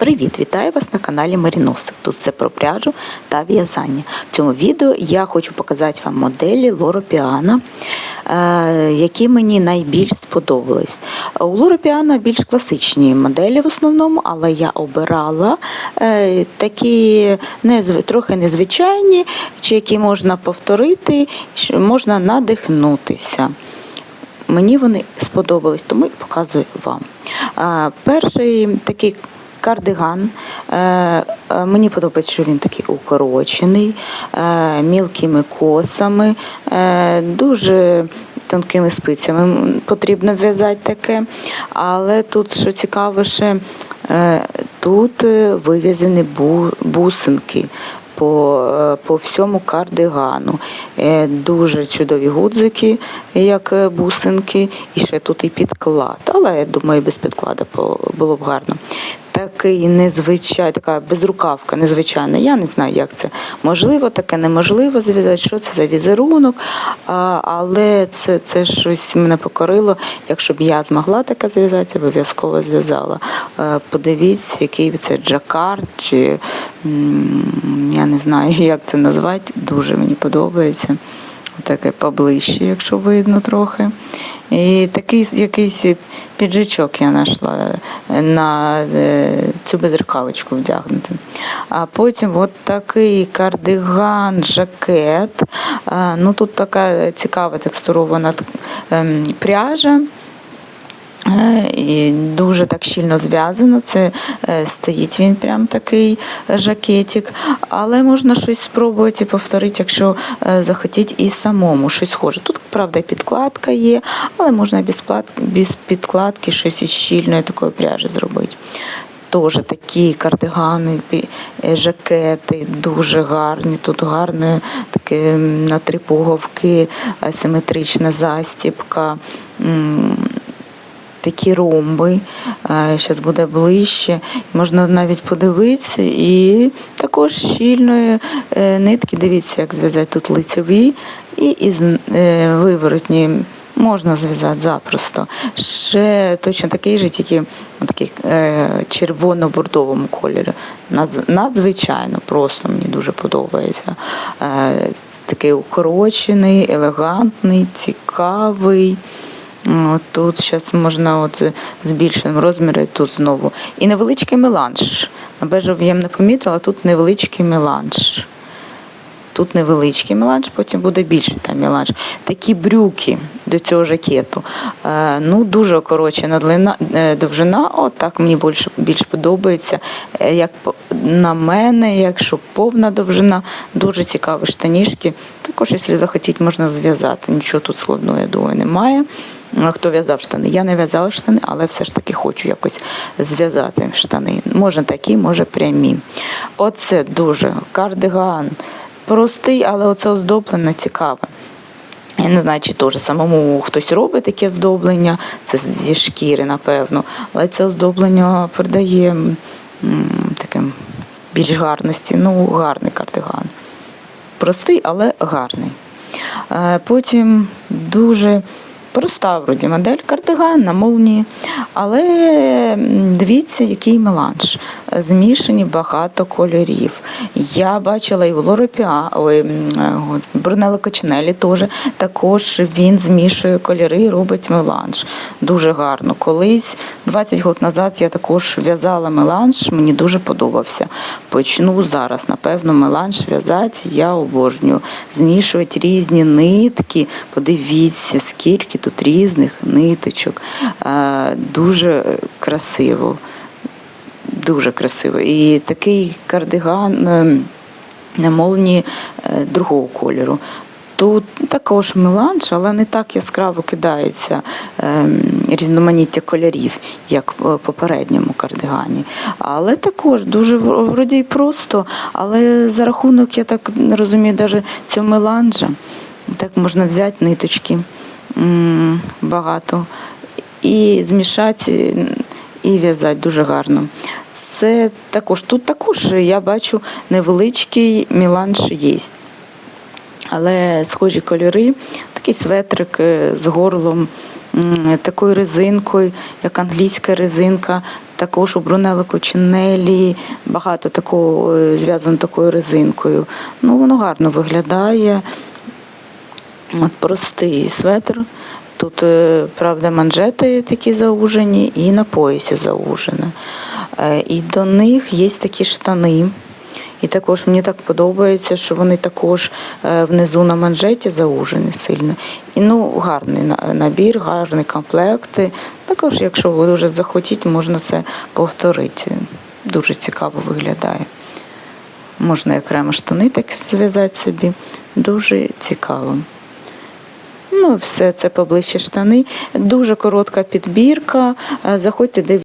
Привіт, вітаю вас на каналі Маріносик. Тут все про пряжу та в'язання. В цьому відео я хочу показати вам моделі Лоро Піана, е, які мені найбільш сподобались. У Лоро Піана більш класичні моделі в основному, але я обирала е, такі трохи незвичайні, чи які можна повторити, можна надихнутися. Мені вони сподобались, тому і показую вам. Перший такий кардиган. Е, е, мені подобається, що він такий укорочений, е, мілкими косами, дуже тонкими спицями потрібно в'язати таке. Але тут, що цікавіше, тут вив'язані бусинки по, по всьому кардигану. Дуже чудові гудзики, як бусинки, і ще тут і підклад. Але я думаю, без підкладу було б гарно. Такий незвичайний, така безрукавка незвичайна. Я не знаю, як це можливо, таке неможливо зв'язати. Що це за візерунок? А, але це, це щось мене покорило. Якщо б я змогла таке зв'язати, обов'язково зв'язала. Е, Подивіться, який це джакард, чи я не знаю, як це назвати. Дуже мені подобається. Таке поближче, якщо видно трохи. І такий якийсь піджачок я знайшла на е, цю безрукавочку вдягнути. А потім от такий кардиган, жакет. Ну, тут така цікава текстурована ем, пряжа. Е, І дуже так щільно зв'язано. Це е, стоїть він прям такий жакетик. Але можна щось спробувати повторити, якщо е, захотіть і самому щось схоже. Тут, правда, підкладка є, але можна без, підкладки щось із щільної такої пряжі зробити. Теж такі кардигани, жакети дуже гарні. Тут гарне таке на три пуговки, асиметрична застіпка. Такі ромби. Зараз буде ближче. Можна навіть подивитися. І також щільної е, нитки. Дивіться, як зв'язати тут лицеві і із е, виворотні. Можна зв'язати запросто. Ще точно такий же, тільки такий е, червоно-бордовому кольорі. Надзвичайно просто мені дуже подобається. Е, такий укорочений, елегантний, цікавий. От Тут зараз можна от збільшеним розміром тут знову. І невеличкий меланж. На бежевому я не помітила, тут невеличкий меланж. Тут невеличкий меланж, потім буде більший там меланж. Такі брюки до цього жакету. Е, ну, дуже укорочена длина, е, довжина. От так мені більше, більш подобається. Е, як на мене, якщо повна довжина, дуже цікаві штанішки. Також, якщо захотіть, можна зв'язати. Нічого тут складного, я думаю, немає. А Хто в'язав штани? Я не в'язала штани, але все ж таки хочу якось зв'язати штани. Може такі, може прямі. Оце дуже кардиган. Простий, але оце оздоблення цікаве. Я не знаю, чи теж самому хтось робить таке оздоблення, це зі шкіри, напевно. Але це оздоблення придає м, таким більш гарності. Ну, гарний кардиган. Простий, але гарний. Е, Потім дуже проста вроді модель кардиган на молнії. Але дивіться, який меланж. Змішані багато кольорів. Я бачила і в Лоропіа, ой, м, е, Брунелло Кочнелі теж. Також він змішує кольори і робить меланж. Дуже гарно. Колись, 20 років назад, я також в'язала меланж, мені дуже подобався. Почну зараз, напевно, меланж в'язати, я обожнюю. Змішувати різні нитки. Подивіться, скільки тут різних ниточок. Дуже красиво. Дуже красиво. І такий кардиган е, на молні е, другого кольору. Тут також меланж, але не так яскраво кидається е, різноманіття кольорів, як в попередньому кардигані. Але також дуже вроді й просто, але за рахунок, я так розумію, навіть цього меланжа, так можна взяти ниточки багато і змішати і в'язати дуже гарно. Це також тут також я бачу невеличкий меланж є. Але схожі кольори, такий светрик е, з горлом, такою резинкою, як англійська резинка, Також у Брунелло Кочинелі багато такого е, зв'язано такою резинкою. Ну, воно гарно виглядає. От простий светр. Тут, е, правда, манжети такі заужені і на поясі заужені. Е, І до них є такі штани. І також мені так подобається, що вони також е, внизу на манжеті заужені сильно. І ну, гарний набір, гарний комплект. Також, якщо ви дуже захотіть, можна це повторити. Дуже цікаво виглядає. Можна окремо штани так зв'язати собі. Дуже цікаво. Ну, все це поближче штани. Дуже коротка підбірка. Е, Заходьте, дивіться.